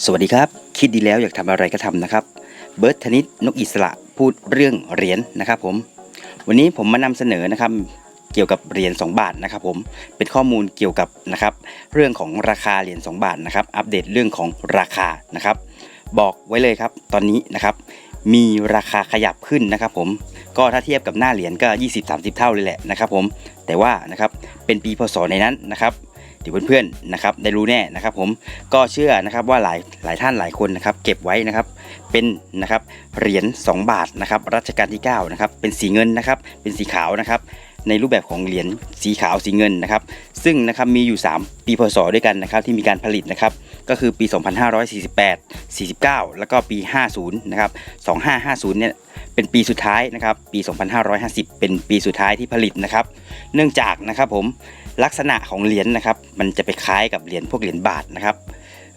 สวัสดีครับ คิดดีแล้วอยากทำอะไรก็ทำนะครับ เบิร์ตธนิตนกอิสระพูดเรื่องเหรียญนะครับผม วันนี้ผมมานำเสนอนะครับเกี่ยวกับเหรียญ2บาทนะครับผมเป็นข้อมูลเกี่ยวกับนะครับเรื่องของราคาเหรียญ2บาทนะครับ อัปเดตเรื่องของราคานะครับ บอกไว้เลยครับตอนนี้นะครับ มีราคาขยับขึ้นนะครับผมก็ถ้าเทียบกับหน้าเหรียญก็ 20-30 เท่าเลยแหละนะครับผมแต่ว่านะครับเป็นปีพศในนั้นนะครับ เดี๋ยวเพื่อนๆนะครับได้รู้แน่นะครับผมก็เชื่อนะครับว่าหลายหลายท่านหลายคนนะครับเก็บไว้นะครับเป็นนะครับเหรียญ2 บาทนะครับรัชกาลที่9นะครับเป็นสีเงินนะครับเป็นสีขาวนะครับ ในรูปแบบของเหรียญสีขาวสีเงินนะครับ ซึ่งนะครับมีอยู่ 3 ปีพศด้วยกันนะครับที่มีการผลิตนะครับก็คือปี 2548 49 แล้วก็ปี 50นะครับ2550เนี่ยเป็นปีสุดท้ายนะครับปี 2550 เป็นปีสุดท้ายที่ผลิตนะครับ เนื่องจากนะครับผมลักษณะของเหรียญนะครับ มันจะไปคล้ายกับเหรียญพวกเหรียญบาทนะครับ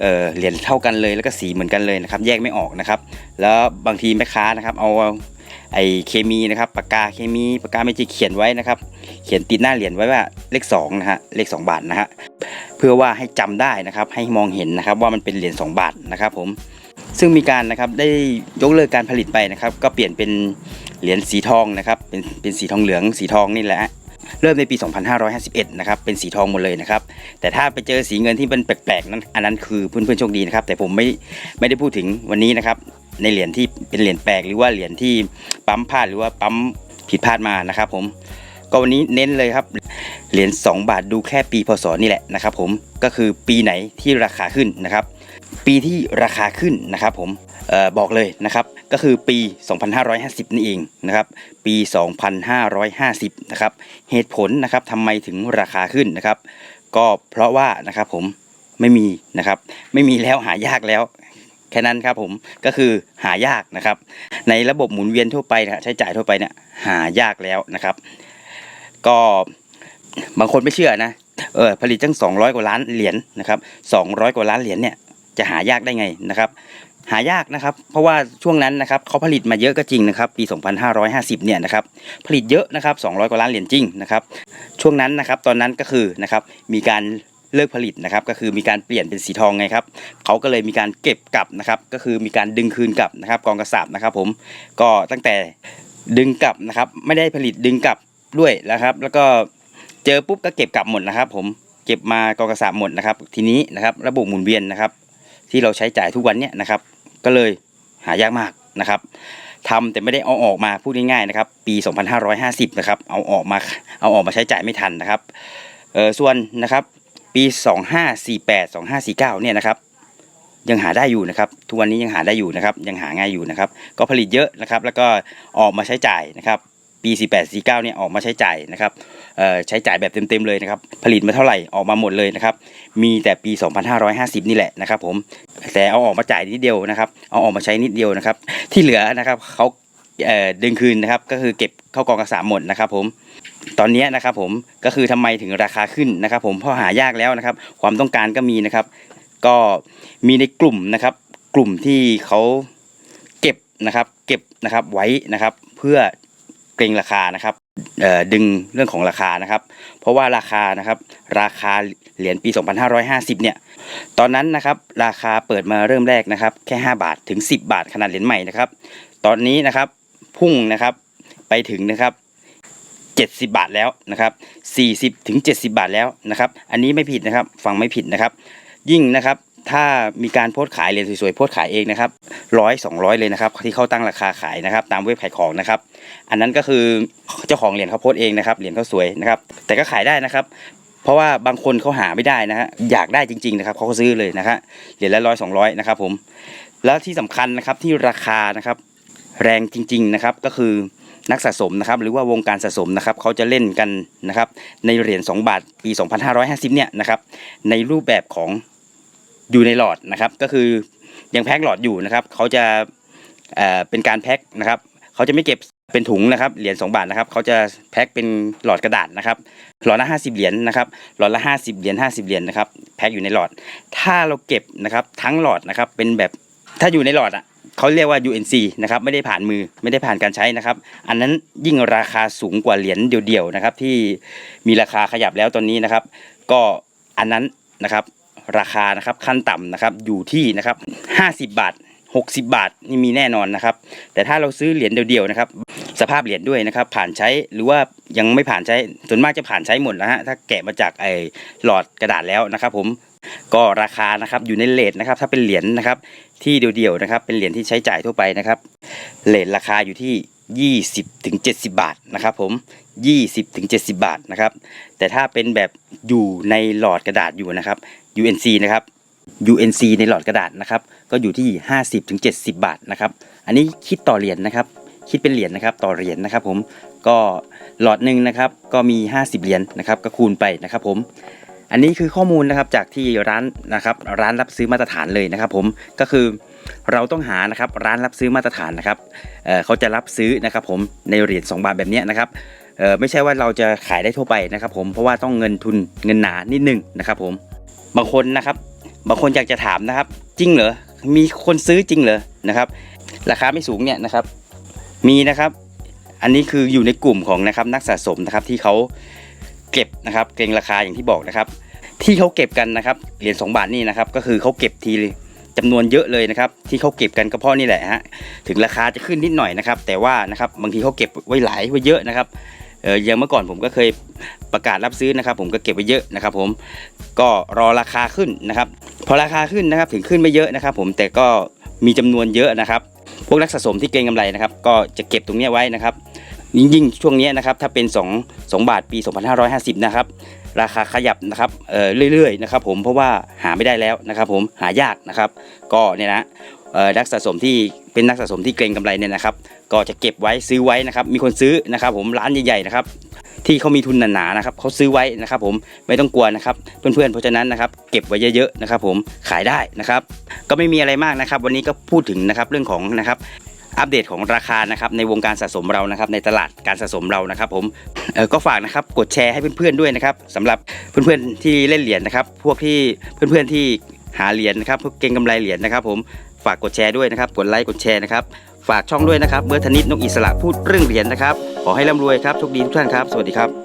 เออเหรียญเท่ากันเลยแล้วก็สีเหมือนกันเลยนะครับ แยกไม่ออกนะครับ แล้วบางทีแม่ค้านะครับ เอา ไอเคมีนะครับปากกาเคมีปากกาเมจิเขียนไว้นะครับ เขียนติดหน้าเหรียญไว้ว่าเลข2นะฮะเลข 2 บาทนะฮะเพื่อว่าให้จำได้นะครับให้มองเห็นนะครับว่ามันเป็นเหรียญ2บาทนะครับผมซึ่งมีการนะครับได้ยกเลิกการผลิตไปนะครับ ก็เปลี่ยนเป็นเหรียญสีทองนะครับเป็นเป็นสีทองเหลืองสีทองนี่แหละเริ่มในปี 2551 นะครับ เป็นสีทองหมดเลยนะครับ แต่ถ้าไปเจอสีเงินที่เป็นแปลกๆนั้น อันนั้นคือเพื่อนๆโชคดีนะครับ แต่ผมไม่ไม่ได้พูดถึงวันนี้นะครับ ในเหรียญที่ เป็นเหรียญแปลกหรือว่าเหรียญที่ปั๊มพลาดหรือว่าปั๊มผิดพลาดมานะครับผมก็วันนี้เน้นเลยครับเหรียญ2 บาทดูแค่ปีพศนี่แหละนะครับผมก็คือปีไหนที่ราคาขึ้นนะครับ ปีที่ราคาขึ้นนะครับผมออบอกเลยนะครับก็คือปี 2550 นี่เองนะครับปี 2550 นะครับเหตุผลนะครับทำไมถึงราคาขึ้นนะครับ ก็เพราะว่านะครับผมไม่มีนะครับไม่มีแล้วหายากแล้ว ค่นั้นครับผมก็คือหายากนะครับ ในระบบหมุนเวียนทั่วไปนะใช้จ่ายทั่วไปเนี่ยหายากแล้วนะครับ ก็บางคนไม่เชื่อนะเออผลิตตั้ง 200 กว่าล้านเหรียญนะครับ200 กว่าล้านเหรียญเนี่ยจะหายากได้ไงนะครับ หายากนะครับ เพราะว่าช่วงนั้นนะครับเขาผลิตมาเยอะก็จริงนะครับ ปี 2550 เนี่ยนะครับผลิตเยอะนะครับ 200 กว่าล้านเหรียญจริงนะครับ ช่วงนั้นนะครับตอนนั้นก็คือนะครับมีการ เลิกผลิตนะครับก็คือมีการเปลี่ยนเป็นสีทองไงครับเขาก็เลยมีการเก็บกลับนะครับก็คือมีการดึงคืนกลับนะครับกองกระสาบนะครับผมก็ตั้งแต่ดึงกลับนะครับไม่ได้ผลิตดึงกลับด้วยนะครับ แล้วก็เจอปุ๊บก็เก็บกลับหมดนะครับ ผมเก็บมากองกระสาบหมดนะครับ ทีนี้นะครับระบบหมุนเวียนนะครับ ที่เราใช้จ่ายทุกวันเนี่ยนะครับ ก็เลยหายากมากนะครับทำแต่ไม่ได้เอาออกมาพูดง่ายๆนะครับ ปี 2550 นะครับ เอาออกมาเอาออกมาใช้จ่ายไม่ทันนะครับเออส่วนนะครับ ปี 2548 2549 เนี่ยนะครับ ยังหาได้อยู่นะครับ ทุกวันนี้ยังหาได้อยู่นะครับ ยังหาง่ายอยู่นะครับ ก็ผลิตเยอะนะครับ แล้วก็ออกมาใช้จ่ายนะครับ ปี 48 49 เนี่ยออกมาใช้จ่ายนะครับใช้จ่ายแบบเต็มๆเลยนะครับ ผลิตมาเท่าไหร่ออกมาหมดเลยนะครับ มีแต่ปี 2550 นี่แหละนะครับ ผม แต่เอาออกมาจ่ายนิดเดียวนะครับ เอาออกมาใช้นิดเดียวนะครับ ที่เหลือนะครับเขาเดึงคืนนะครับ ก็คือเก็บเข้ากองกระสาหมดนะครับผม ตอนนี้นะครับผมก็คือทำไมถึงราคาขึ้นนะครับ ผมเพราะหายากแล้วนะครับ ความต้องการก็มีนะครับ ก็มีในกลุ่มนะครับ กลุ่มที่เขาเก็บนะครับ เก็บนะครับไว้นะครับ เพื่อเกรงราคานะครับดึงเรื่องของราคานะครับ เพราะว่าราคานะครับ ราคาเหรียญปี 2550 เนี่ย ตอนนั้นนะครับ ราคาเปิดมาเริ่มแรกนะครับ แค่ 5 บาทถึง 10 บาทขนาดเหรียญใหม่นะครับ ตอนนี้นะครับพุ่งนะครับไปถึงนะครับ 70 บาทแล้วนะครับ40ถึง70 บาทแล้วนะครับ อันนี้ไม่ผิดนะครับฟังไม่ผิดนะครับ ยิ่งนะครับถ้ามีการโพสขายเหรียญสวยๆโพสขายเองนะครับร้อยสองร้อยเลยนะครับที่เขาตั้งราคาขายนะครับ ตามเว็บขายของนะครับ อันนั้นก็คือเจ้าของเหรียญเขาโพสเองนะครับเหรียญเขาสวยนะครับ แต่ก็ขายได้นะครับ เพราะว่าบางคนเขาหาไม่ได้นะฮะอยากได้จริงๆนะครับเขาก็ซื้อเลยนะฮะเหรียญละร้อยสองร้อยนะครับผมแล้วที่สำคัญนะครับที่ราคานะครับ แรงจริง ๆนะครับก็คือ นักสะสมนะครับหรือว่าวงการสะสมนะครับเขาจะเล่นกันนะครับในเหรียญ2บาทปี 2550 เนี่ยนะครับในรูปแบบของอยู่ในหลอดนะครับก็คือยังแพ็คหลอดอยู่นะครับเขาจะเอ่อเป็นการแพ็คนะครับเขาจะไม่เก็บเป็นถุงนะครับเหรียญ2บาทนะครับเขาจะแพ็คเป็นหลอดกระดาษนะครับหลอดละ50 เหรียญนะครับหลอดละ 50 เหรียญ50 เหรียญนะครับแพ็คอยู่ในหลอด ถ้าเราเก็บนะครับทั้งหลอดนะครับเป็นแบบถ้าอยู่ในหลอดอะ เขาเรียกว่า UNC นะครับไม่ได้ผ่านมือไม่ได้ผ่านการใช้นะครับ อันนั้นยิ่งราคาสูงกว่าเหรียญเดียวๆนะครับ ที่มีราคาขยับแล้วตอนนี้นะครับ ก็อันนั้นนะครับราคานะครับขั้นต่ำนะครับอยู่ที่นะครับ 50 บาท 60 บาทนี่มีแน่นอนนะครับ แต่ถ้าเราซื้อเหรียญเดียวๆนะครับ สภาพเหรียญด้วยนะครับ ผ่านใช้หรือว่ายังไม่ผ่านใช้ส่วนมากจะผ่านใช้หมดแล้วฮะถ้าแกะมาจากไอ้หลอดกระดาษแล้วนะครับ ผม ก็ราคานะครับอยู่ในเลทนะครับถ้าเป็นเหรียญนะครับที่เดียวๆนะครับเป็นเหรียญที่ใช้จ่ายทั่วไปนะครับเลทราคาอยู่ที่ 20ถึง70 บาทนะครับผม 20ถึง70 บาทนะครับแต่ถ้าเป็นแบบอยู่ในหลอดกระดาษอยู่นะครับ UNC นะครับ UNC ในหลอดกระดาษนะครับก็อยู่ที่ 50ถึง70 บาทนะครับอันนี้คิดต่อเหรียญนะครับคิดเป็นเหรียญนะครับต่อเหรียญนะครับผมก็หลอดหนึ่งนะครับก็มี 50 เหรียญนะครับก็คูณไปนะครับผม อันนี้คือข้อมูลนะครับจากที่ร้านนะครับร้านรับซื้อมาตรฐานเลยนะครับ ผมก็คือเราต้องหานะครับร้านรับซื้อมาตรฐานนะครับเเขาจะรับซื้อนะครับ ผมในเหรียญ2บาทแบบนี้นะครับไม่ใช่ว่าเราจะขายได้ทั่วไปนะครับ ผมเพราะว่าต้องเงินทุนเงินหนานิดนึงนะครับ ผมบางคนนะครับบางคนอยากจะถามนะครับ จริงเหรอมีคนซื้อจริงเหรอนะครับ ราคาไม่สูงเนี่ยนะครับ มีนะครับ อันนี้คืออยู่ในกลุ่มของนะครับนักสะสมนะครับที่เขา เก็บนะครับเกรงราคาอย่างที่บอกนะครับ ที่เขาเก็บกันนะครับเหรียญ2บาทนี่นะครับก็คือเขาเก็บทีจำนวนเยอะเลยนะครับ ที่เขาเก็บกันก็เพราะนี่แหละฮะถึงราคาจะขึ้นนิดหน่อยนะครับ แต่ว่านะครับบางทีเขาเก็บไว้หลายไว้เยอะนะครับเอออย่างเมื่อก่อนผมก็เคยประกาศรับซื้อนะครับ ผมก็เก็บไว้เยอะนะครับ ผมก็รอราคาขึ้นนะครับ พอราคาขึ้นนะครับถึงขึ้นไม่เยอะนะครับ ผมแต่ก็มีจำนวนเยอะนะครับ พวกนักสะสมที่เก็งกำไรนะครับ ก็จะเก็บตรงนี้ไว้นะครับ ยิ่งช่วงนี้นะครับถ้าเป็น 2 2 บาทปี 2550 นะครับราคาขยับนะครับเอ่อเรื่อยๆนะครับผมเพราะว่าหาไม่ได้แล้วนะครับผมหายากนะครับ ก็เนี่ยนะเอ่อนักสะสมที่เป็นนักสะสมที่เกรงกำไรเนี่ยนะครับ ก็จะเก็บไว้ซื้อไว้นะครับมีคนซื้อนะครับผมร้านใหญ่ๆนะครับที่เขามีทุนหนาๆนะครับเขาซื้อไว้นะครับผมไม่ต้องกลัวนะครับเพื่อนๆเพราะฉะนั้นนะครับเก็บไว้เยอะๆนะครับผมขายได้นะครับ ก็ไม่มีอะไรมากนะครับ วันนี้ก็พูดถึงนะครับเรื่องของนะครับ อัปเดตของราคานะครับในวงการสะสมเรานะครับในตลาดการสะสมเรานะครับ ผมก็ฝากนะครับกดแชร์ให้เพื่อนๆด้วยนะครับสำหรับเพื่อนๆที่เล่นเหรียญนะครับ พวกที่เพื่อนๆที่หาเหรียญนะครับพวกเก่งกำไรเหรียญนะครับ ผมฝากกดแชร์ด้วยนะครับกดไลค์กดแชร์นะครับฝากช่องด้วยนะครับเมื่อธนิตนกอิสระพูดเรื่องเหรียญนะครับขอให้ร่ำรวยครับโชคดีทุกท่านครับ สวัสดีครับ